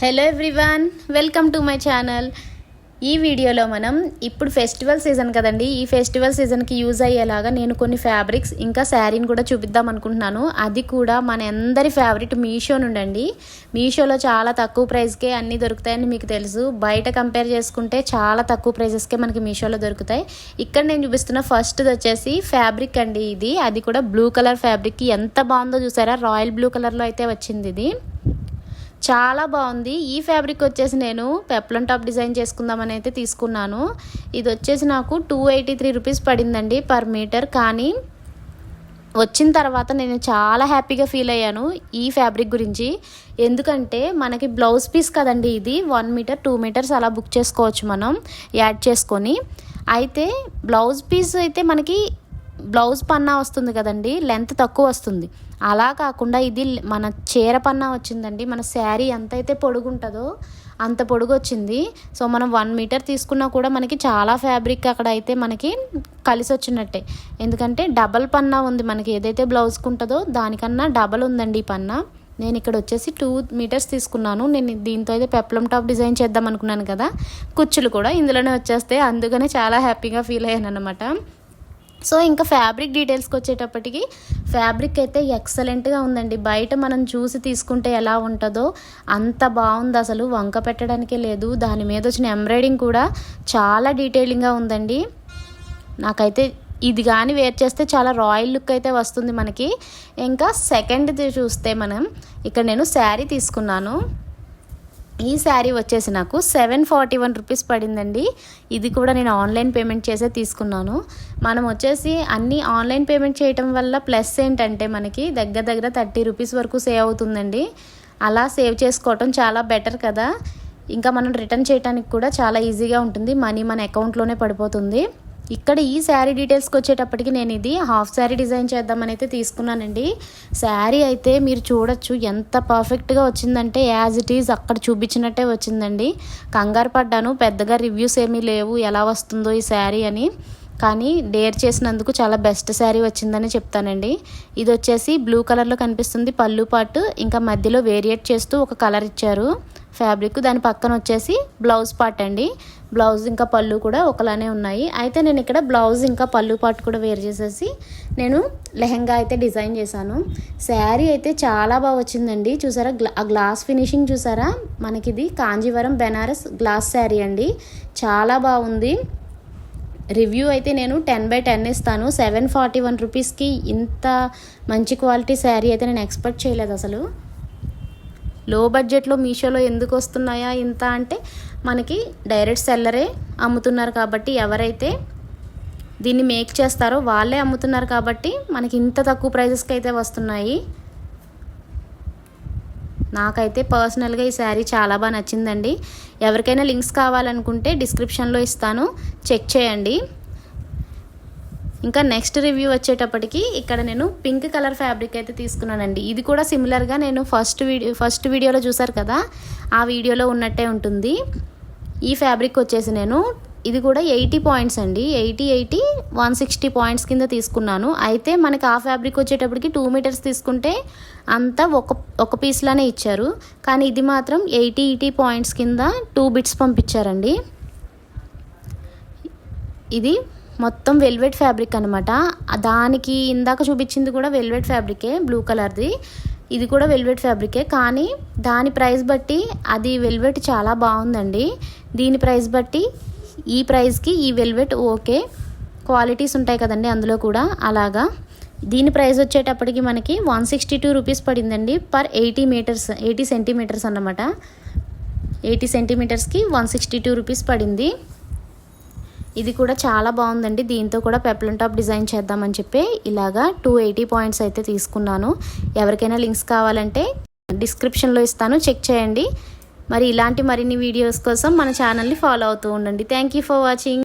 Hello everyone welcome to my channel ఈ వీడియోలో మనం ఇప్పుడు ఫెస్టివల్ సీజన్ కదండి. ఈ ఫెస్టివల్ సీజన్కి యూజ్ అయ్యేలాగా నేను కొన్ని ఫ్యాబ్రిక్స్ ఇంకా శారీని కూడా చూపిద్దాం అనుకుంటున్నాను. అది కూడా మన అందరి ఫేవరెట్ మీషో నుండండి. మీషోలో చాలా తక్కువ ప్రైస్కే అన్నీ దొరుకుతాయని మీకు తెలుసు. బయట కంపేర్ చేసుకుంటే చాలా తక్కువ ప్రైజెస్కే మనకి మీషోలో దొరుకుతాయి. ఇక్కడ నేను చూపిస్తున్న ఫస్ట్ది వచ్చేసి ఫ్యాబ్రిక్ అండి ఇది. అది కూడా బ్లూ కలర్ ఫ్యాబ్రిక్ ఎంత బాగుందో చూసారా? రాయల్ బ్లూ కలర్లో అయితే వచ్చింది ఇది. చాలా బాగుంది. ఈ ఫ్యాబ్రిక్ వచ్చేసి నేను పెప్లం టాప్ డిజైన్ చేసుకుందామని అయితే తీసుకున్నాను. ఇది వచ్చేసి నాకు టూ ఎయిటీ త్రీ రూపీస్ పడిందండి పర్ మీటర్. కానీ వచ్చిన తర్వాత నేను చాలా హ్యాపీగా ఫీల్ అయ్యాను ఈ ఫ్యాబ్రిక్ గురించి. ఎందుకంటే మనకి బ్లౌజ్ పీస్ కదండి ఇది వన్ మీటర్ టూ మీటర్స్ అలా బుక్ చేసుకోవచ్చు మనం యాడ్ చేసుకొని. అయితే బ్లౌజ్ పీస్ అయితే మనకి బ్లౌజ్ పన్నా వస్తుంది కదండి లెంత్ తక్కువ వస్తుంది. అలా కాకుండా ఇది మన చీర పన్నా వచ్చిందండి మన శారీ ఎంత అయితే పొడుగు ఉంటుందో అంత పొడుగు వచ్చింది సో మనం వన్ మీటర్ తీసుకున్నా కూడా మనకి చాలా ఫ్యాబ్రిక్ అక్కడ అయితే మనకి కలిసి వచ్చినట్టే ఎందుకంటే డబల్ పన్నా ఉంది మనకి ఏదైతే బ్లౌజ్కి ఉంటుందో దానికన్నా డబల్ ఉందండి ఈ పన్నా. నేను ఇక్కడ వచ్చేసి టూ మీటర్స్ తీసుకున్నాను. నేను దీంతో అయితే పెప్లం టాప్ డిజైన్ చేద్దాం అనుకున్నాను కదా కుచ్చులు కూడా ఇందులోనే వచ్చేస్తే అందుకనే చాలా హ్యాపీగా ఫీల్ అయ్యాను అనమాట సో ఇంకా ఫ్యాబ్రిక్ డీటెయిల్స్కి వచ్చేటప్పటికి ఫ్యాబ్రిక్ అయితే ఎక్సలెంట్గా ఉందండి. బయట మనం చూసి తీసుకుంటే ఎలా ఉంటుందో అంత బాగుంది అసలు. వంక పెట్టడానికే లేదు. దాని మీద వచ్చిన ఎంబ్రాయిడింగ్ కూడా చాలా డీటెయిలింగ్గా ఉందండి. నాకైతే ఇది కానీ వేర్ చేస్తే చాలా రాయల్ లుక్ అయితే వస్తుంది మనకి. ఇంకా సెకండ్ది చూస్తే మనం ఇక్కడ నేను శారీ తీసుకున్నాను. ఈ శారీ వచ్చేసి నాకు సెవెన్ ఫార్టీ వన్ రూపీస్ పడిందండి. ఇది కూడా నేను ఆన్లైన్ పేమెంట్ చేసే తీసుకున్నాను. మనం వచ్చేసి అన్నీ ఆన్లైన్ పేమెంట్ చేయటం వల్ల ప్లస్ ఏంటంటే మనకి దగ్గర దగ్గర థర్టీ రూపీస్ వరకు సేవ్ అవుతుందండి. అలా సేవ్ చేసుకోవటం చాలా బెటర్ కదా. ఇంకా మనం రిటర్న్ చేయడానికి కూడా చాలా ఈజీగా ఉంటుంది. మనీ మన అకౌంట్లోనే పడిపోతుంది. ఇక్కడ ఈ శారీ డీటెయిల్స్కి వచ్చేటప్పటికి నేను ఇది హాఫ్ శారీ డిజైన్ చేద్దామని అయితే తీసుకున్నానండి. శారీ అయితే మీరు చూడొచ్చు ఎంత పర్ఫెక్ట్గా వచ్చిందంటే యాజ్ ఇట్ ఈజ్ అక్కడ చూపించినట్టే వచ్చిందండి. కంగారు పడ్డాను పెద్దగా రివ్యూస్ ఏమీ లేవు ఎలా వస్తుందో ఈ శారీ అని. కానీ డేర్ చేసినందుకు చాలా బెస్ట్ శారీ వచ్చిందని చెప్తానండి. ఇది వచ్చేసి బ్లూ కలర్లో కనిపిస్తుంది పళ్ళు పాటు ఇంకా మధ్యలో వేరియేట్ చేస్తూ ఒక కలర్ ఇచ్చారు. ఫ్యాబ్రిక్ దాని పక్కన వచ్చేసి బ్లౌజ్ పార్ట్ అండి. బ్లౌజ్ ఇంకా పళ్ళు కూడా ఒకలానే ఉన్నాయి. అయితే నేను ఇక్కడ బ్లౌజ్ ఇంకా పళ్ళు పార్ట్ కూడా వేర్ చేసేసి నేను లెహెంగా అయితే డిజైన్ చేశాను. శారీ అయితే చాలా బాగా వచ్చిందండి. చూసారా? గ్లా గ్లాస్ ఫినిషింగ్ చూసారా? మనకిది కాంజీవరం బెనారస్ గ్లాస్ శారీ అండి. చాలా బాగుంది. రివ్యూ అయితే నేను టెన్ బై టెన్ ఇస్తాను. సెవెన్ ఫార్టీ వన్ రూపీస్కి ఇంత మంచి క్వాలిటీ శారీ అయితే నేను ఎక్స్పెక్ట్ చేయలేదు అసలు. లో బడ్జెట్లో మీషోలో ఎందుకు వస్తున్నాయా ఇంత అంటే మనకి డైరెక్ట్ సెల్లరే అమ్ముతున్నారు కాబట్టి ఎవరైతే దీన్ని మేక్ చేస్తారో వాళ్ళే అమ్ముతున్నారు కాబట్టి మనకి ఇంత తక్కువ ప్రైజెస్కి అయితే వస్తున్నాయి. నాకైతే పర్సనల్గా ఈ శారీ చాలా బాగా నచ్చిందండి. ఎవరికైనా లింక్స్ కావాలనుకుంటే డిస్క్రిప్షన్లో ఇస్తాను. చెక్ చేయండి. ఇంకా నెక్స్ట్ రివ్యూ వచ్చేటప్పటికి ఇక్కడ నేను పింక్ కలర్ ఫ్యాబ్రిక్ అయితే తీసుకున్నానండి. ఇది కూడా సిమిలర్గా నేను ఫస్ట్ వీడియో ఫస్ట్ వీడియోలో చూసారు కదా ఆ వీడియోలో ఉన్నట్టే ఉంటుంది. ఈ ఫ్యాబ్రిక్ వచ్చేసి నేను ఇది కూడా ఎయిటీ పాయింట్స్ అండి. Eighty eighty one sixty points కింద తీసుకున్నాను. అయితే మనకి ఆ ఫ్యాబ్రిక్ వచ్చేటప్పటికి టూ మీటర్స్ తీసుకుంటే అంతా ఒక ఒక పీస్లానే ఇచ్చారు. కానీ ఇది మాత్రం ఎయిటీ ఎయిటీ పాయింట్స్ కింద టూ బిట్స్ పంపించారండి. ఇది మొత్తం వెల్వెట్ ఫ్యాబ్రిక్ అనమాట దానికి ఇందాక చూపించింది కూడా వెల్వెట్ ఫ్యాబ్రికే బ్లూ కలర్ది. ఇది కూడా వెల్వెట్ ఫ్యాబ్రికే. కానీ దాని ప్రైస్ బట్టి అది వెల్వెట్ చాలా బాగుందండి. దీని ప్రైస్ బట్టి ఈ ప్రైస్కి ఈ వెల్వెట్ ఓకే. క్వాలిటీస్ ఉంటాయి కదండి అందులో కూడా. అలాగా. దీని ప్రైస్ వచ్చేటప్పటికి మనకి వన్ సిక్స్టీ టూ రూపీస్ పడిందండి per eighty metres eighty centimetres అన్నమాట. ఎయిటీ సెంటీమీటర్స్కి వన్ సిక్స్టీ టూ రూపీస్ పడింది. ఇది కూడా చాలా బాగుందండి. దీంతో కూడా పెప్లం టాప్ డిజైన్ చేద్దామని చెప్పి ఇలాగా టూ ఎయిటీ పాయింట్స్ అయితే తీసుకున్నాను. ఎవరికైనా లింక్స్ కావాలంటే డిస్క్రిప్షన్లో ఇస్తాను. చెక్ చేయండి. మరి ఇలాంటి మరిన్ని వీడియోస్ కోసం మన ఛానల్ని ఫాలో అవుతూ ఉండండి. Thank you for watching